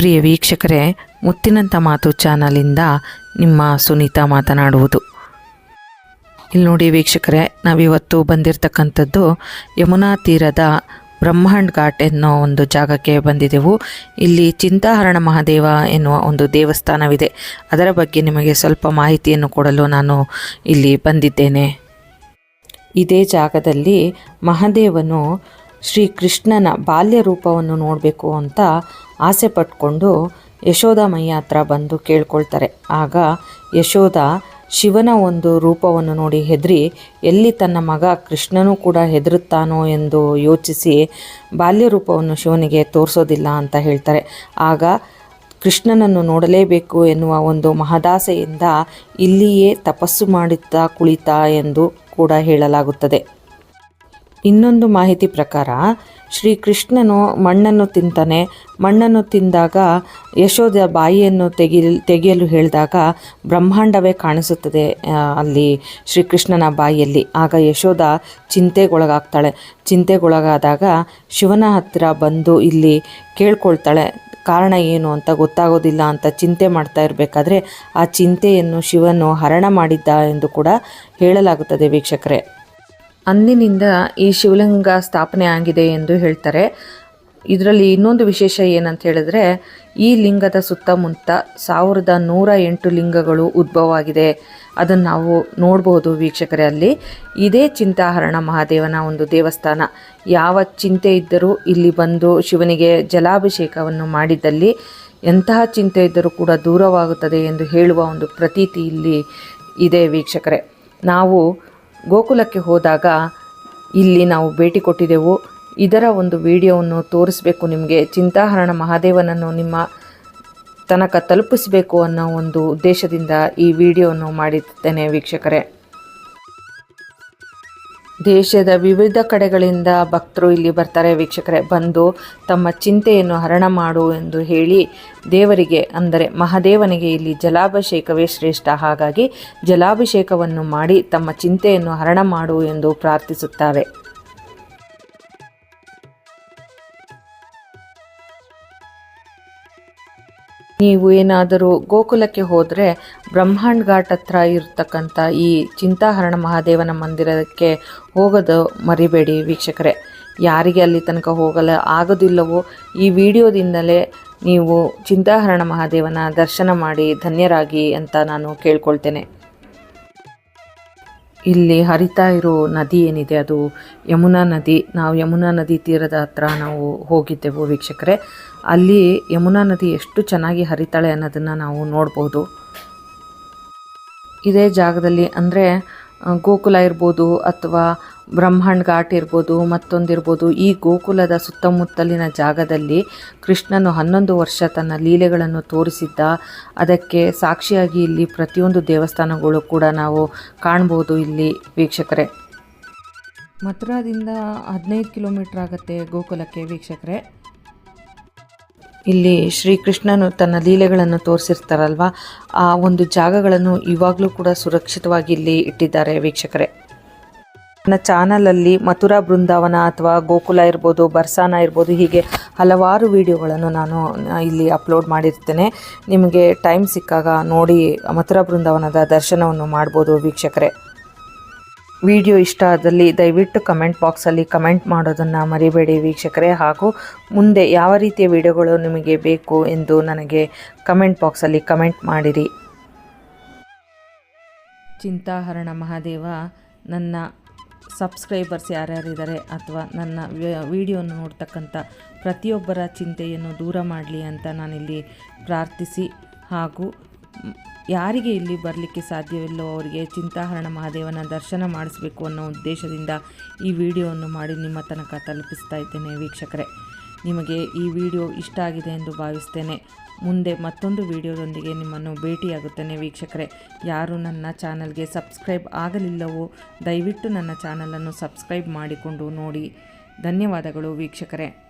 ಪ್ರಿಯ ವೀಕ್ಷಕರೇ ಮುತ್ತಿನಂಥ ಮಾತು ಚಾನಲಿಂದ ನಿಮ್ಮ ಸುನೀತಾ ಮಾತನಾಡುವುದು. ಇಲ್ಲಿ ನೋಡಿ ವೀಕ್ಷಕರೇ, ನಾವಿವತ್ತು ಬಂದಿರತಕ್ಕಂಥದ್ದು ಯಮುನಾ ತೀರದ ಬ್ರಹ್ಮಾಂಡ್ ಘಾಟ್ ಎನ್ನುವ ಒಂದು ಜಾಗಕ್ಕೆ ಬಂದಿದ್ದೆವು ಇಲ್ಲಿ ಚಿಂತಾಹರಣ ಮಹಾದೇವ ಎನ್ನುವ ಒಂದು ದೇವಸ್ಥಾನವಿದೆ. ಅದರ ಬಗ್ಗೆ ನಿಮಗೆ ಸ್ವಲ್ಪ ಮಾಹಿತಿಯನ್ನು ಕೊಡಲು ನಾನು ಇಲ್ಲಿ ಬಂದಿದ್ದೇನೆ. ಇದೇ ಜಾಗದಲ್ಲಿ ಮಹಾದೇವನು ಶ್ರೀ ಕೃಷ್ಣನ ಬಾಲ್ಯ ರೂಪವನ್ನು ನೋಡಬೇಕು ಅಂತ ಆಸೆ ಪಟ್ಕೊಂಡು ಯಶೋಧ ಮೈಯ ಹತ್ರ ಬಂದು ಕೇಳ್ಕೊಳ್ತಾರೆ. ಆಗ ಯಶೋಧ ಶಿವನ ಒಂದು ರೂಪವನ್ನು ನೋಡಿ ಹೆದರಿ, ಎಲ್ಲಿ ತನ್ನ ಮಗ ಕೃಷ್ಣನೂ ಕೂಡ ಹೆದರುತ್ತಾನೋ ಎಂದು ಯೋಚಿಸಿ ಬಾಲ್ಯ ರೂಪವನ್ನು ಶಿವನಿಗೆ ತೋರಿಸೋದಿಲ್ಲ ಅಂತ ಹೇಳ್ತಾರೆ. ಆಗ ಕೃಷ್ಣನನ್ನು ನೋಡಲೇಬೇಕು ಎನ್ನುವ ಒಂದು ಮಹದಾಸೆಯಿಂದ ಇಲ್ಲಿಯೇ ತಪಸ್ಸು ಮಾಡುತ್ತಾ ಕುಳಿತ ಎಂದು ಕೂಡ ಹೇಳಲಾಗುತ್ತದೆ. ಇನ್ನೊಂದು ಮಾಹಿತಿ ಪ್ರಕಾರ ಶ್ರೀ ಕೃಷ್ಣನು ಮಣ್ಣನ್ನು ತಿಂತಾನೆ. ಮಣ್ಣನ್ನು ತಿಂದಾಗ ಯಶೋದ ಬಾಯಿಯನ್ನು ತೆಗಿ ತೆಗೆಯಲು ಹೇಳಿದಾಗ ಬ್ರಹ್ಮಾಂಡವೇ ಕಾಣಿಸುತ್ತದೆ ಅಲ್ಲಿ ಶ್ರೀಕೃಷ್ಣನ ಬಾಯಿಯಲ್ಲಿ ಆಗ ಯಶೋದ ಚಿಂತೆಗೊಳಗಾಗ್ತಾಳೆ. ಚಿಂತೆಗೊಳಗಾದಾಗ ಶಿವನ ಹತ್ತಿರ ಬಂದು ಇಲ್ಲಿ ಕೇಳ್ಕೊಳ್ತಾಳೆ, ಕಾರಣ ಏನು ಅಂತ ಗೊತ್ತಾಗೋದಿಲ್ಲ ಅಂತ ಚಿಂತೆ ಮಾಡ್ತಾ ಇರಬೇಕಾದ್ರೆ ಆ ಚಿಂತೆಯನ್ನು ಶಿವನು ಹರಣ ಮಾಡಿದ್ದ ಎಂದು ಕೂಡ ಹೇಳಲಾಗುತ್ತದೆ ವೀಕ್ಷಕರೇ. ಅಂದಿನಿಂದ ಈ ಶಿವಲಿಂಗ ಸ್ಥಾಪನೆ ಆಗಿದೆ ಎಂದು ಹೇಳ್ತಾರೆ. ಇದರಲ್ಲಿ ಇನ್ನೊಂದು ವಿಶೇಷ ಏನಂತ ಹೇಳಿದ್ರೆ, ಈ ಲಿಂಗದ ಸುತ್ತಮುತ್ತ ಸಾವಿರದ ನೂರ ಎಂಟು ಲಿಂಗಗಳು ಉದ್ಭವವಾಗಿದೆ. ಅದನ್ನು ನಾವು ನೋಡ್ಬೋದು ವೀಕ್ಷಕರೇ ಅಲ್ಲಿ. ಇದೇ ಚಿಂತಾಹರಣ ಮಹಾದೇವನ ಒಂದು ದೇವಸ್ಥಾನ. ಯಾವ ಚಿಂತೆ ಇದ್ದರೂ ಇಲ್ಲಿ ಬಂದು ಶಿವನಿಗೆ ಜಲಾಭಿಷೇಕವನ್ನು ಮಾಡಿದ್ದಲ್ಲಿ ಎಂತಹ ಚಿಂತೆ ಇದ್ದರೂ ಕೂಡ ದೂರವಾಗುತ್ತದೆ ಎಂದು ಹೇಳುವ ಒಂದು ಪ್ರತೀತಿ ಇಲ್ಲಿ ಇದೆ ವೀಕ್ಷಕರೇ. ನಾವು ಗೋಕುಲಕ್ಕೆ ಹೋದಾಗ ಇಲ್ಲಿ ನಾವು ಭೇಟಿ ಕೊಟ್ಟಿದ್ದೆವು ಇದರ ಒಂದು ವಿಡಿಯೋವನ್ನು ತೋರಿಸಬೇಕು ನಿಮಗೆ. ಚಿಂತಾಹರಣ ಮಹಾದೇವನನ್ನು ನಿಮ್ಮ ತನಕ ತಲುಪಿಸಬೇಕು ಅನ್ನೋ ಒಂದು ಉದ್ದೇಶದಿಂದ ಈ ವಿಡಿಯೋವನ್ನು ಮಾಡಿದ್ದೇನೆ ವೀಕ್ಷಕರೇ. ದೇಶದ ವಿವಿಧ ಕಡೆಗಳಿಂದ ಭಕ್ತರು ಇಲ್ಲಿ ಬರ್ತಾರೆ. ವೀಕ್ಷಕರೇ, ಬಂದು ತಮ್ಮ ಚಿಂತೆಯನ್ನು ಹರಣ ಮಾಡು ಎಂದು ಹೇಳಿ ದೇವರಿಗೆ, ಅಂದರೆ ಮಹಾದೇವನಿಗೆ ಇಲ್ಲಿ ಜಲಾಭಿಷೇಕವೇ ಶ್ರೇಷ್ಠ. ಹಾಗಾಗಿ ಜಲಾಭಿಷೇಕವನ್ನು ಮಾಡಿ ತಮ್ಮ ಚಿಂತೆಯನ್ನು ಹರಣ ಮಾಡು ಎಂದು ಪ್ರಾರ್ಥಿಸುತ್ತಾರೆ. ನೀವು ಏನಾದರೂ ಗೋಕುಲಕ್ಕೆ ಹೋದರೆ ಬ್ರಹ್ಮಾಂಡ್ ಘಾಟ್ ಹತ್ರ ಇರತಕ್ಕಂಥ ಈ ಚಿಂತಾಹರಣ ಮಹಾದೇವನ ಮಂದಿರಕ್ಕೆ ಹೋಗೋದು ಮರಿಬೇಡಿ ವೀಕ್ಷಕರೇ. ಯಾರಿಗೆ ಅಲ್ಲಿ ತನಕ ಹೋಗಲ ಆಗೋದಿಲ್ಲವೋ ಈ ವಿಡಿಯೋದಿಂದಲೇ ನೀವು ಚಿಂತಾಹರಣ ಮಹಾದೇವನ ದರ್ಶನ ಮಾಡಿ ಧನ್ಯರಾಗಿ ಅಂತ ನಾನು ಕೇಳ್ಕೊಳ್ತೇನೆ. ಇಲ್ಲಿ ಹರಿತಾ ಇರೋ ನದಿ ಏನಿದೆ, ಅದು ಯಮುನಾ ನದಿ. ನಾವು ಯಮುನಾ ನದಿ ತೀರದ ಹತ್ರ ನಾವು ಹೋಗಿದ್ದೆವು ವೀಕ್ಷಕರೇ. ಅಲ್ಲಿ ಯಮುನಾ ನದಿ ಎಷ್ಟು ಚೆನ್ನಾಗಿ ಹರಿತಾಳೆ ಅನ್ನೋದನ್ನು ನಾವು ನೋಡ್ಬೋದು. ಇದೇ ಜಾಗದಲ್ಲಿ ಅಂದರೆ ಗೋಕುಲ ಇರ್ಬೋದು ಅಥವಾ ಬ್ರಹ್ಮಾಂಡ್ ಘಾಟ್ ಇರ್ಬೋದು ಮತ್ತೊಂದಿರ್ಬೋದು ಈ ಗೋಕುಲದ ಸುತ್ತಮುತ್ತಲಿನ ಜಾಗದಲ್ಲಿ ಕೃಷ್ಣನು ಹನ್ನೊಂದು ವರ್ಷ ತನ್ನ ಲೀಲೆಗಳನ್ನು ತೋರಿಸಿದ್ದ. ಅದಕ್ಕೆ ಸಾಕ್ಷಿಯಾಗಿ ಇಲ್ಲಿ ಪ್ರತಿಯೊಂದು ದೇವಸ್ಥಾನಗಳು ಕೂಡ ನಾವು ಕಾಣ್ಬೋದು ಇಲ್ಲಿ ವೀಕ್ಷಕರೇ. ಮಥುರಾದಿಂದ ಹದಿನೈದು ಕಿಲೋಮೀಟ್ರ್ ಆಗುತ್ತೆ ಗೋಕುಲಕ್ಕೆ ವೀಕ್ಷಕರೇ. ಇಲ್ಲಿ ಶ್ರೀಕೃಷ್ಣನು ತನ್ನ ಲೀಲೆಗಳನ್ನು ತೋರಿಸಿರ್ತಾರಲ್ವ? ಆ ಒಂದು ಜಾಗಗಳನ್ನು ಇವಾಗಲೂ ಕೂಡ ಸುರಕ್ಷಿತವಾಗಿ ಇಲ್ಲಿ ಇಟ್ಟಿದ್ದಾರೆ ವೀಕ್ಷಕರೇ. ನನ್ನ ಚಾನಲಲ್ಲಿ ಮಥುರಾ ಬೃಂದಾವನ ಅಥವಾ ಗೋಕುಲ ಇರ್ಬೋದು, ಬರ್ಸಾನ ಇರ್ಬೋದು, ಹೀಗೆ ಹಲವಾರು ವಿಡಿಯೋಗಳನ್ನು ನಾನು ಇಲ್ಲಿ ಅಪ್ಲೋಡ್ ಮಾಡಿರ್ತೇನೆ. ನಿಮಗೆ ಟೈಮ್ ಸಿಕ್ಕಾಗ ನೋಡಿ ಮಥುರಾ ಬೃಂದಾವನದ ದರ್ಶನವನ್ನು ಮಾಡ್ಬೋದು ವೀಕ್ಷಕರೇ. ವಿಡಿಯೋ ಇಷ್ಟ ಆದಲ್ಲಿ ದಯವಿಟ್ಟು ಕಮೆಂಟ್ ಬಾಕ್ಸಲ್ಲಿ ಕಮೆಂಟ್ ಮಾಡೋದನ್ನು ಮರಿಬೇಡಿ ವೀಕ್ಷಕರೇ. ಹಾಗೂ ಮುಂದೆ ಯಾವ ರೀತಿಯ ವಿಡಿಯೋಗಳು ನಿಮಗೆ ಬೇಕು ಎಂದು ನನಗೆ ಕಮೆಂಟ್ ಬಾಕ್ಸಲ್ಲಿ ಕಮೆಂಟ್ ಮಾಡಿರಿ. ಚಿಂತಾಹರಣ ಮಹಾದೇವ, ನನ್ನ ಸಬ್ಸ್ಕ್ರೈಬರ್ಸ್ ಯಾರ್ಯಾರಿದ್ದಾರೆ ಅಥವಾ ನನ್ನ ವಿಡಿಯೋನ ನೋಡ್ತಕ್ಕಂಥ ಪ್ರತಿಯೊಬ್ಬರ ಚಿಂತೆಯನ್ನು ದೂರ ಮಾಡಲಿ ಅಂತ ನಾನಿಲ್ಲಿ ಪ್ರಾರ್ಥಿಸಿ ಹಾಗೂ ಯಾರಿಗೆ ಇಲ್ಲಿ ಬರಲಿಕ್ಕೆ ಸಾಧ್ಯವಿಲ್ಲೋ ಅವರಿಗೆ ಚಿಂತಾಹರಣ ಮಹಾದೇವನ ದರ್ಶನ ಮಾಡಿಸಬೇಕು ಅನ್ನೋ ಉದ್ದೇಶದಿಂದ ಈ ವಿಡಿಯೋವನ್ನು ಮಾಡಿ ನಿಮ್ಮ ತನಕ ತಲುಪಿಸ್ತಾ ಇದ್ದೇನೆ ವೀಕ್ಷಕರೇ. ನಿಮಗೆ ಈ ವಿಡಿಯೋ ಇಷ್ಟ ಆಗಿದೆ ಎಂದು ಭಾವಿಸ್ತೇನೆ. ಮುಂದೆ ಮತ್ತೊಂದು ವಿಡಿಯೋದೊಂದಿಗೆ ನಿಮ್ಮನ್ನು ಭೇಟಿಯಾಗುತ್ತೇನೆ ವೀಕ್ಷಕರೇ. ಯಾರು ನನ್ನ ಚಾನಲ್ಗೆ ಸಬ್ಸ್ಕ್ರೈಬ್ ಆಗಲಿಲ್ಲವೋ, ದಯವಿಟ್ಟು ನನ್ನ ಚಾನಲನ್ನು ಸಬ್ಸ್ಕ್ರೈಬ್ ಮಾಡಿಕೊಂಡು ನೋಡಿ. ಧನ್ಯವಾದಗಳು ವೀಕ್ಷಕರೇ.